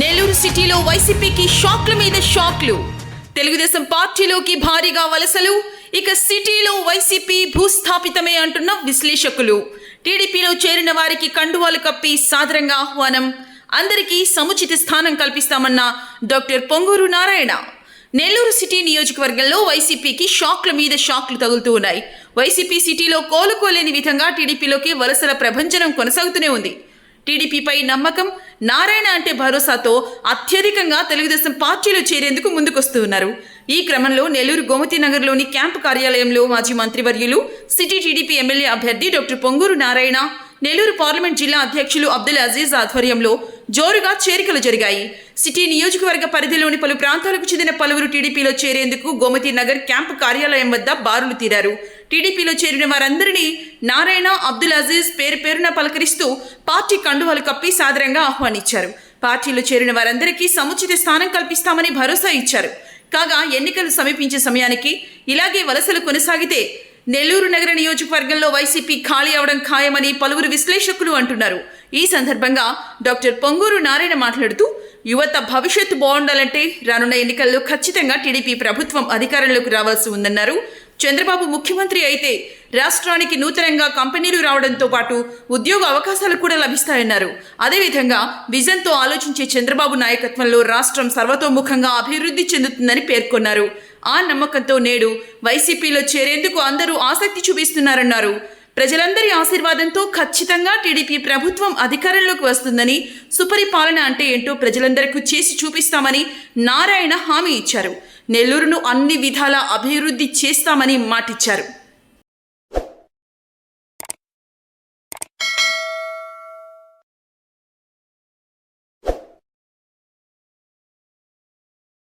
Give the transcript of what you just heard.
నెల్లూరు సిటీలో వైసీపీకి షాక్ల మీద షాక్లు. తెలుగుదేశం పార్టీలోకి భారీగా వలసలు ఇక సిటీలో వైసీపీ భూస్థాపితమే అంటున్న విశ్లేషకులు. టీడీపీలో చేరిన వారికి కండువాలు కప్పి సాదరంగా ఆహ్వానం. అందరికీ సముచిత స్థానం కల్పిస్తామన్న డాక్టర్ పొంగూరు నారాయణ. నెల్లూరు సిటీ నియోజకవర్గంలో వైసీపీకి షాక్ల మీద షాక్లు తగులుతూ ఉన్నాయి. వైసీపీ సిటీలో కోలుకోలేని విధంగా టీడీపీలోకి వలసల ప్రభంజనం కొనసాగుతూనే ఉంది. టీడీపీపై నమ్మకం నారాయణ అంటే భరోసాతో అత్యధికంగా తెలుగుదేశం పార్టీలో చేరేందుకు ముందుకొస్తున్నారు. ఈ క్రమంలో నెల్లూరు గోమతి నగర్లోని క్యాంపు కార్యాలయంలో మాజీ మంత్రివర్యులు సిటీ టీడీపీ ఎమ్మెల్యే అభ్యర్థి డాక్టర్ పొంగూరు నారాయణ నెల్లూరు పార్లమెంట్ జిల్లా అధ్యక్షులు అబ్దుల్ అజీజ్ ఆధ్వర్యంలో జోరుగా చేరికలు జరిగాయి. సిటీ నియోజకవర్గ పరిధిలోని పలు ప్రాంతాలకు చెందిన పలువురు టీడీపీలో చేరేందుకు గోమతి నగర్ క్యాంపు కార్యాలయం వద్ద బారులు తీరారు. టీడీపీలో చేరిన వారందరినీ నారాయణ అబ్దుల్ అజీజ్ పేరు పేరున పలకరిస్తూ పార్టీ కండువాలు కప్పి సాదరంగా ఆహ్వానించారు. పార్టీలో చేరిన వారందరికీ సముచిత స్థానం కల్పిస్తామని భరోసా ఇచ్చారు. కాగా ఎన్నికలు సమీపించే సమయానికి ఇలాగే వలసలు కొనసాగితే నెల్లూరు నగర నియోజకవర్గంలో వైసీపీ ఖాళీ అవడం ఖాయమని పలువురు విశ్లేషకులు అంటున్నారు. ఈ సందర్భంగా డాక్టర్ పొంగూరు నారాయణ మాట్లాడుతూ యువత భవిష్యత్తు బాగుండాలంటే రానున్న ఎన్నికల్లో ఖచ్చితంగా టీడీపీ ప్రభుత్వం అధికారంలోకి రావాల్సి ఉందన్నారు. చంద్రబాబు ముఖ్యమంత్రి అయితే రాష్ట్రానికి నూతనంగా కంపెనీలు రావడంతో పాటు ఉద్యోగ అవకాశాలు కూడా లభిస్తాయన్నారు. అదేవిధంగా విజన్తో ఆలోచించే చంద్రబాబు నాయకత్వంలో రాష్ట్రం సర్వతోముఖంగా అభివృద్ధి చెందుతుందని పేర్కొన్నారు. ఆ నమ్మకంతో నేడు వైసీపీలో చేరేందుకు అందరూ ఆసక్తి చూపిస్తున్నారన్నారు. ప్రజలందరి ఆశీర్వాదంతో ఖచ్చితంగా టీడీపీ ప్రభుత్వం అధికారంలోకి వస్తుందని సుపరిపాలన అంటే ఏంటో ప్రజలందరికీ చేసి చూపిస్తామని నారాయణ హామీ ఇచ్చారు. నెల్లూరును అన్ని విధాల అభివృద్ధి చేస్తామని మాటిచ్చారు.